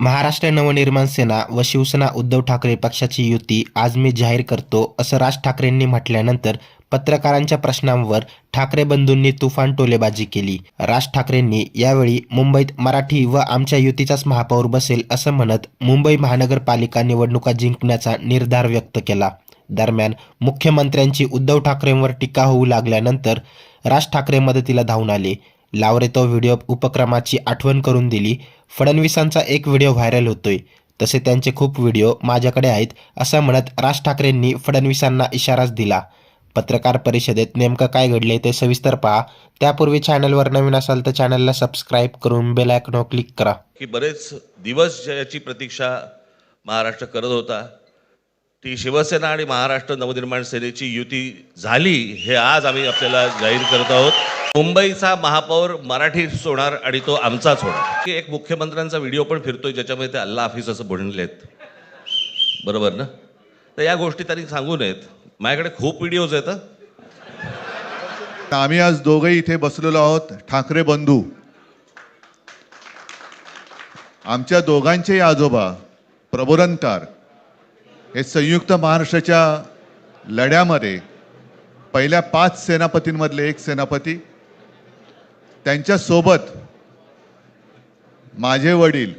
महाराष्ट्र नवनिर्माण सेना व शिवसेना उद्धव ठाकरे पक्षाची युती आज मी जाहीर करतो असं राज ठाकरेंनी म्हटल्यानंतर पत्रकारांच्या प्रश्नांवर ठाकरे बंधूंनी तुफान टोलेबाजी केली. राज ठाकरेंनी यावेळी मुंबईत मराठी व आमच्या युतीचाच महापौर बसेल असं म्हणत मुंबई महानगरपालिका निवडणुका जिंकण्याचा निर्धार व्यक्त केला. दरम्यान मुख्यमंत्र्यांची उद्धव ठाकरेंवर टीका होऊ लागल्यानंतर राज ठाकरे मदतीला धावून आले. लावरे तो व्हिडिओ उपक्रमाची आठवण करून दिली. फडणवीसांचा एक व्हिडिओ व्हायरल होतोय. तसे त्यांचे खूप व्हिडिओ माझ्याकडे आहेत असं म्हणत राज ठाकरेंनी फडणवीसांना इशाराच दिला. पत्रकार परिषदेत नेमकं काय घडले ते सविस्तर पहा. त्यापूर्वी चॅनलवर नवीन असाल तर चॅनलला सबस्क्राईब करून बेल आयकॉनवर क्लिक करा. की बरेच दिवस याची प्रतीक्षा महाराष्ट्र करत होता ती शिवसेना आणि महाराष्ट्र नवनिर्माण सेनेची युती झाली हे आज आम्ही आपल्याला जाहीर करत आहोत. मुंबईचा महापौर मराठी होणार आणि तो आमचाच होणार. की एक मुख्यमंत्र्यांचा व्हिडिओ पण फिरतोय ज्याच्यामध्ये ते अल्ला हाफिज असं म्हणलेत बरोबर ना? तर या गोष्टी त्यांनी सांगू नयेत. माझ्याकडे खूप व्हिडिओज आहेत आम्ही आज दोघंही इथे बसलेलो आहोत ठाकरे बंधू. आमच्या दोघांचेही आजोबा प्रबोधनकार हे संयुक्त महाराष्ट्राच्या लढ्यामध्ये पहिल्या पाच सेनापतींमधले एक सेनापती त्यांच्यासोबत माझे वडील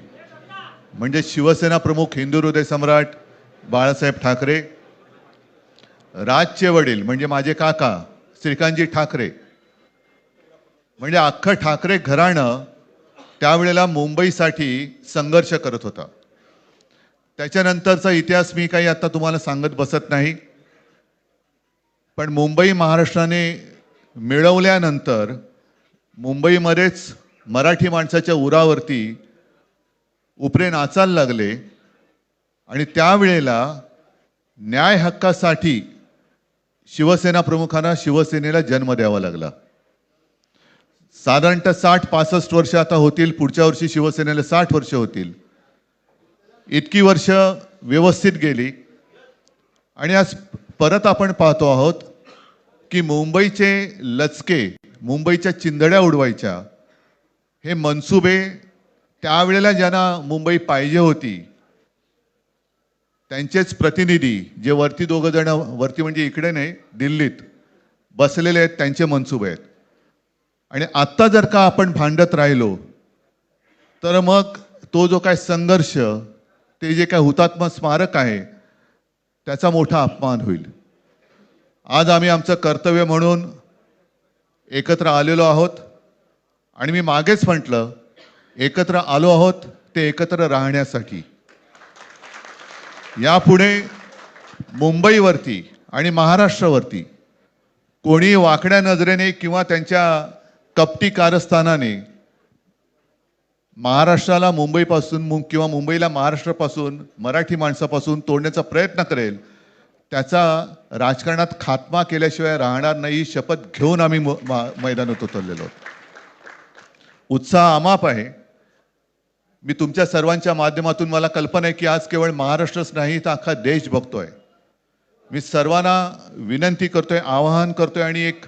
म्हणजे शिवसेना प्रमुख हिंदू हृदय सम्राट बाळासाहेब ठाकरे राजचे वडील म्हणजे माझे काका श्रीकांतजी ठाकरे म्हणजे अख्खं ठाकरे घराणं त्यावेळेला मुंबईसाठी संघर्ष करत होता. त्याच्यानंतरचा इतिहास मी काही आता तुम्हाला सांगत बसत नाही. पण मुंबई महाराष्ट्राने मिळवल्यानंतर मुंबईमध्येच मराठी माणसाच्या उरावरती उपरे नाचायला लागले आणि त्यावेळेला न्याय हक्कासाठी शिवसेना प्रमुखांना शिवसेनेला जन्म द्यावा लागला. साधारणतः साठ पासष्ट वर्ष आता होतील पुढच्या वर्षी शिवसेनेला साठ वर्ष होतील. इतकी वर्ष व्यवस्थित गेली. आणि आज परत आपण पाहतो आहोत की मुंबईचे लचके मुंबईच्या चिंदड्या उडवायच्या हे मनसुबे त्यावेळेला ज्यांना मुंबई पाहिजे होती त्यांचेच प्रतिनिधी जे वरती दोघं जण वरती म्हणजे इकडे नाही दिल्लीत बसलेले आहेत त्यांचे मनसुबे आहेत. आणि आत्ता जर का आपण भांडत राहिलो तर मग तो जो काय संघर्ष ते जे काय हुतात्मा स्मारक आहे त्याचा मोठा अपमान होईल. आज आम्ही आमचं कर्तव्य म्हणून एकत्र आलेलो आहोत आणि मी मागेच म्हटलं एकत्र आलो आहोत ते एकत्र राहण्यासाठी. यापुढे मुंबईवरती आणि महाराष्ट्रावरती कोणी वाकड्या नजरेने किंवा त्यांच्या कपटी कारस्थानाने महाराष्ट्राला मुंबईपासून मु- किंवा मुंबईला महाराष्ट्रापासून मराठी माणसापासून तोडण्याचा प्रयत्न करेल त्याचा राजकारणात खात्मा केल्याशिवाय राहणार नाही ही शपथ घेऊन आम्ही म- मा- मैदानात उतरलेलो उत्साह अमाप आहे. मी तुमच्या सर्वांच्या माध्यमातून मला कल्पना आहे की आज केवळ महाराष्ट्रच नाही तर अख्खा देश बघतोय. मी सर्वांना विनंती करतोय आवाहन करतोय आणि एक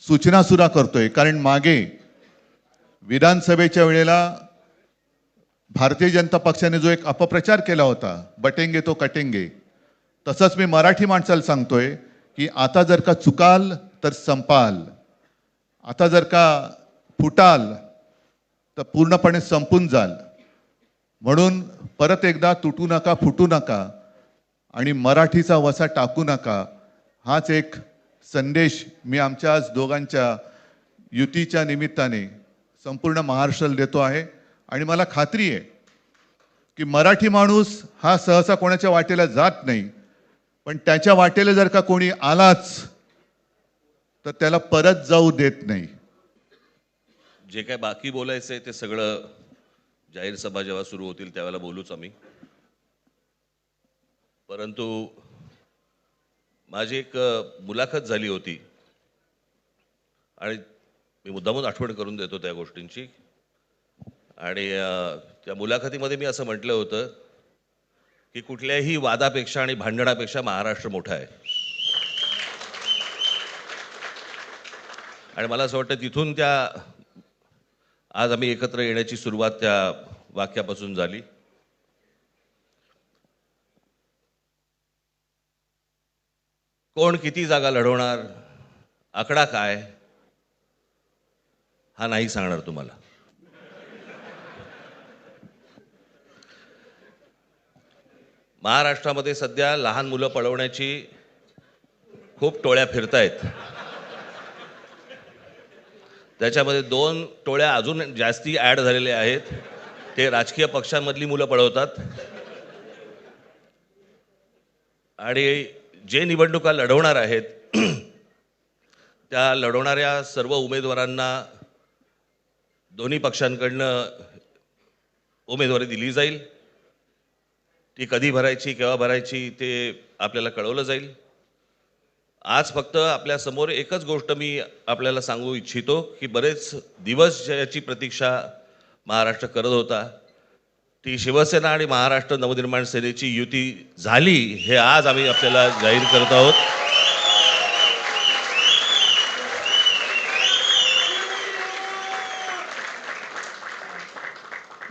सूचना सुद्धा करतोय. कारण मागे विधानसभेच्या वेळेला भारतीय जनता पक्षाने जो एक अपप्रचार केला होता बटेंगे तो कटेंगे तसंच मी मराठी माणसाला सांगतोय की आता जर का चुकाल तर संपाल आता जर का फुटाल तर पूर्णपणे संपून जाल. म्हणून परत एकदा तुटू नका फुटू नका आणि मराठीचा वसा टाकू नका हाच एक संदेश मी आमच्या आज दोघांच्या युतीच्या निमित्ताने संपूर्ण महाराष्ट्राला देतो आहे. आणि मला खात्री आहे की मराठी माणूस हा सहसा कोणाच्या वाटेला जात नाही. पण त्याच्या वाटेला जर का कोणी आलाच तर त्याला परत जाऊ देत नाही. जे काय बाकी बोलायचं आहे ते सगळं जाहीर सभा जेव्हा सुरू होतील त्यावेळेला बोलूच आम्ही. परंतु माझी एक मुलाखत झाली होती. आणि मी मुद्दामून आठवण करून देतो त्या गोष्टींची. आणि त्या मुलाखतीमध्ये मी असं म्हटलं होतं की कुठल्याही वादापेक्षा आणि भांडणापेक्षा महाराष्ट्र मोठा आहे. आणि मला असं वाटतं तिथून त्या आज आम्ही एकत्र येण्याची सुरुवात त्या वाक्यापासून झाली. कोण किती जागा लढवणार आकडा काय हा नाही सांगणार तुम्हाला. महाराष्ट्रामध्ये सध्या लहान मुलं पळवण्याची खूप टोळ्या फिरतायत. त्याच्यामध्ये दोन टोळ्या अजून जास्ती ॲड झालेल्या आहेत. ते राजकीय पक्षांमधली मुलं पळवतात. आणि जे निवडणुका लढवणार आहेत त्या लढवणाऱ्या सर्व उमेदवारांना दोन्ही पक्षांकडनं उमेदवारी दिली जाईल. ती कधी भरायची केव्हा भरायची ते आपल्याला कळवलं जाईल. आज फक्त आपल्यासमोर एकच गोष्ट मी आपल्याला सांगू इच्छितो की बरेच दिवस ज्याची प्रतीक्षा महाराष्ट्र करत होता. ती शिवसेना आणि महाराष्ट्र नवनिर्माण सेनेची युती झाली हे आज आम्ही आपल्याला जाहीर करत आहोत.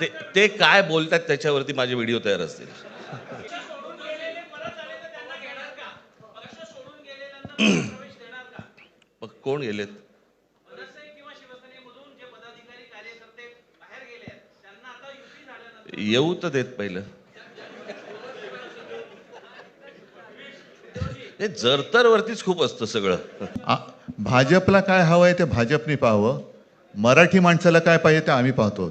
ते ते काय बोलतात त्याच्यावरती माझे व्हिडिओ तयार असतील. मग कोण गेलेत? येऊ तर देत पहिलं. हे जरतरवरतीच खूप असतं सगळं. आ- भाजपला काय हवं आहे ते भाजपने पाहावं. मराठी माणसाला काय पाहिजे ते आम्ही पाहतो.